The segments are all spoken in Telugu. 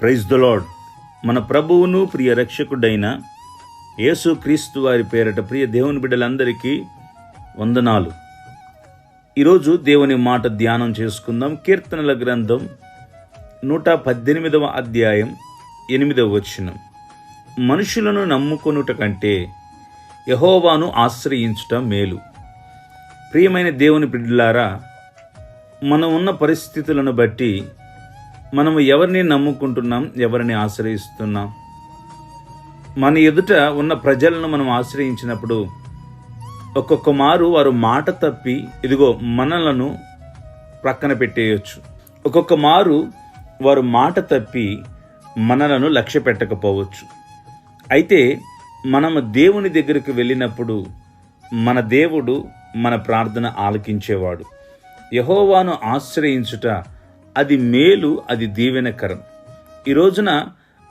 ప్రైజ్ ద లాడ్ మన ప్రభువును ప్రియ రక్షకుడైన యేసు క్రీస్తు వారి పేరట ప్రియ దేవుని బిడ్డలందరికీ వందనాలు. ఈరోజు దేవుని మాట ధ్యానం చేసుకుందాం. కీర్తనల గ్రంథం నూట పద్దెనిమిదవ అధ్యాయం ఎనిమిదవ వచనం. మనుషులను నమ్ముకొనుట కంటే యహోవాను ఆశ్రయించుట మేలు. ప్రియమైన దేవుని బిడ్డలారా మనం ఉన్న పరిస్థితులను బట్టి మనము ఎవరిని నమ్ముకుంటున్నాం ఎవరిని ఆశ్రయిస్తున్నాం? మన ఎదుట ఉన్న ప్రజలను మనం ఆశ్రయించినప్పుడు ఒక్కొక్క మారు వారు మాట తప్పి ఇదిగో మనలను ప్రక్కన పెట్టేయచ్చు. ఒక్కొక్క మారు వారు మాట తప్పి మనలను లక్ష్య పెట్టకపోవచ్చు. అయితే మనము దేవుని దగ్గరికి వెళ్ళినప్పుడు మన దేవుడు మన ప్రార్థన ఆలకించేవాడు. యహోవాను ఆశ్రయించుట అది మేలు అది దీవెనకరం. ఈ రోజున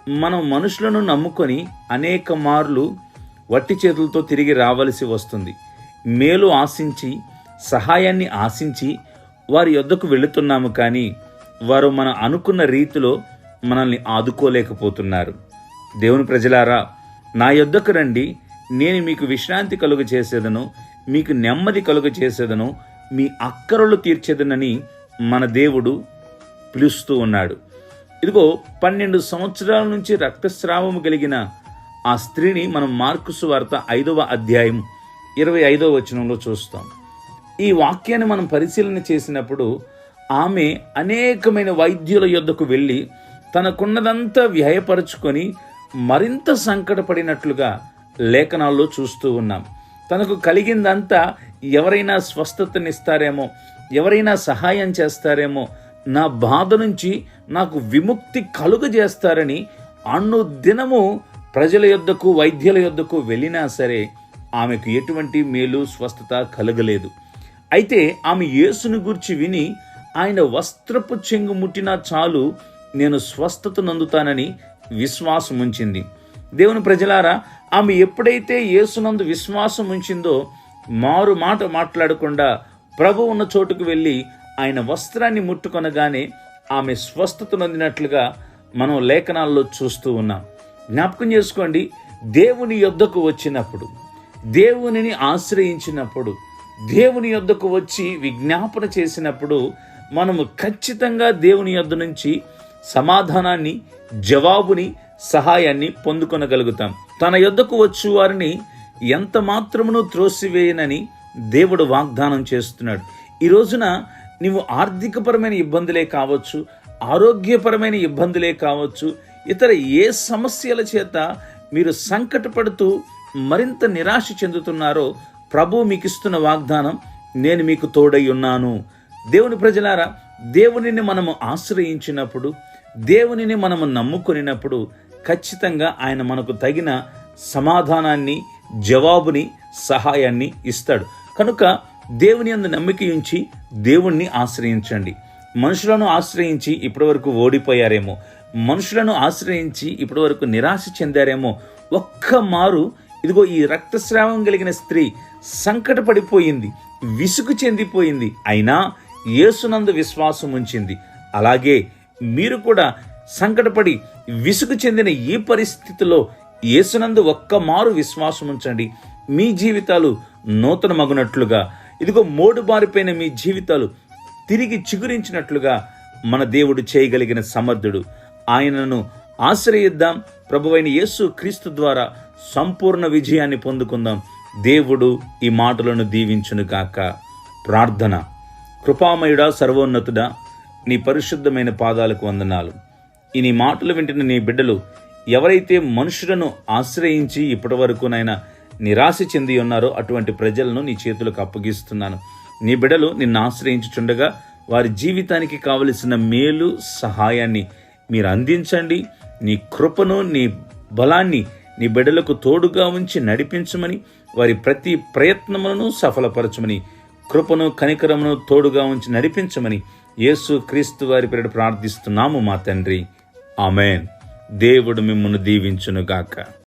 మనం మనుషులను నమ్ముకొని అనేక మార్లు వట్టి చేతులతో తిరిగి రావలసి వస్తుంది. మేలు ఆశించి సహాయాన్ని ఆశించి వారి యొద్దకు వెళుతున్నాము కానీ వారు మనం అనుకున్న రీతిలో మనల్ని ఆదుకోలేకపోతున్నారు. దేవుని ప్రజలారా నా యొద్దకు రండి. నేను మీకు విశ్రాంతి కలుగ చేసేదను మీకు నెమ్మది కలుగ చేసేదను మీ అక్కరలు తీర్చేదనని మన దేవుడు పిలుస్తూ ఉన్నాడు. ఇదిగో పన్నెండు సంవత్సరాల నుంచి రక్తస్రావము కలిగిన ఆ స్త్రీని మనం మార్కుసు వార్త ఐదవ అధ్యాయం ఇరవై ఐదవ వచనంలో చూస్తాం. ఈ వాక్యాన్ని మనం పరిశీలన చేసినప్పుడు ఆమె అనేకమైన వైద్యుల యొద్దకు వెళ్ళి తనకున్నదంతా వ్యయపరుచుకొని మరింత సంకటపడినట్లుగా లేఖనాల్లో చూస్తూ ఉన్నాం. తనకు కలిగిందంతా ఎవరైనా స్వస్థతనిస్తారేమో ఎవరైనా సహాయం చేస్తారేమో నా బాధ నుంచి నాకు విముక్తి కలుగజేస్తారని అన్ను దినము ప్రజల యొద్దకు వైద్యుల యొద్దకు వెళ్ళినా సరే ఆమెకు ఎటువంటి మేలు స్వస్థత కలగలేదు. అయితే ఆమె యేసును గురించి విని ఆయన వస్త్రపు చెంగు ముట్టినా చాలు నేను స్వస్థత నందుతానని విశ్వాసం ఉంచింది. దేవుని ప్రజలారా ఆమె ఎప్పుడైతే యేసునందు విశ్వాసం ఉంచిందో మారు మాట మాట్లాడకుండా ప్రభు ఉన్న చోటుకు వెళ్ళి ఆయన వస్త్రాన్ని ముట్టుకొనగానే ఆమె స్వస్థత నొందినట్లుగా మనం లేఖనాల్లో చూస్తూ ఉన్నాం. జ్ఞాపకం చేసుకోండి దేవుని యొద్దకు వచ్చినప్పుడు దేవునిని ఆశ్రయించినప్పుడు దేవుని యొద్దకు వచ్చి విజ్ఞాపన చేసినప్పుడు మనము ఖచ్చితంగా దేవుని యొద్ద నుంచి సమాధానాన్ని జవాబుని సహాయాన్ని పొందుకొనగలుగుతాం. తన యొద్దకు వచ్చు వారిని ఎంత మాత్రమును త్రోసివేయనని దేవుడు వాగ్దానం చేస్తున్నాడు. ఈ రోజున నీవు ఆర్థికపరమైన ఇబ్బందులే కావచ్చు ఆరోగ్యపరమైన ఇబ్బందులే కావచ్చు ఇతర ఏ సమస్యల చేత మీరు సంకటపడుతూ మరింత నిరాశ చెందుతున్నారో ప్రభు మీకు ఇస్తున్న వాగ్దానం నేను మీకు తోడై ఉన్నాను. దేవుని ప్రజలారా దేవునిని మనము ఆశ్రయించినప్పుడు దేవునిని మనము నమ్ముకొనినప్పుడు ఖచ్చితంగా ఆయన మనకు తగిన సమాధానాన్ని జవాబుని సహాయాన్ని ఇస్తాడు. కనుక దేవుని అందు నమ్మిక ఉంచి దేవుణ్ణి ఆశ్రయించండి. మనుషులను ఆశ్రయించి ఇప్పటివరకు ఓడిపోయారేమో. మనుషులను ఆశ్రయించి ఇప్పటివరకు నిరాశ చెందారేమో. ఒక్క మారు ఇదిగో ఈ రక్తస్రావం కలిగిన స్త్రీ సంకటపడిపోయింది విసుగు చెందిపోయింది. అయినా యేసునందు విశ్వాసం ఉంచింది. అలాగే మీరు కూడా సంకటపడి విసుగు చెందిన ఈ పరిస్థితిలో యేసునందు ఒక్క మారు విశ్వాసం ఉంచండి. మీ జీవితాలు నూతన మగునట్లుగా ఇదిగో మోడు బారిపోయిన మీ జీవితాలు తిరిగి చిగురించినట్లుగా మన దేవుడు చేయగలిగిన సమర్థుడు. ఆయనను ఆశ్రయిద్దాం. ప్రభువైన యేసు క్రీస్తు ద్వారా సంపూర్ణ విజయాన్ని పొందుకుందాం. దేవుడు ఈ మాటలను దీవించునుగాక ప్రార్థన. కృపామయుడా సర్వోన్నతుడా నీ పరిశుద్ధమైన పాదాలకు వందనాలు. ఈ నీ మాటలు వింటున్న నీ బిడ్డలు ఎవరైతే మనుషులను ఆశ్రయించి ఇప్పటివరకునైనా నిరాశ చెంది ఉన్నారో అటువంటి ప్రజలను నీ చేతులకు అప్పగిస్తున్నాను. నీ బిడలు నిన్ను ఆశ్రయించుచుండగా వారి జీవితానికి కావలసిన మేలు సహాయాన్ని మీరు అందించండి. నీ కృపను నీ బలాన్ని నీ బిడ్డలకు తోడుగా ఉంచి నడిపించమని వారి ప్రతి ప్రయత్నములను సఫలపరచమని కృపను కనికరమును తోడుగా ఉంచి నడిపించమని యేసు క్రీస్తు వారి పేరిట ప్రార్థిస్తున్నాము మా తండ్రి. ఆమెన్. దేవుడు మిమ్మల్ని దీవించునుగాక.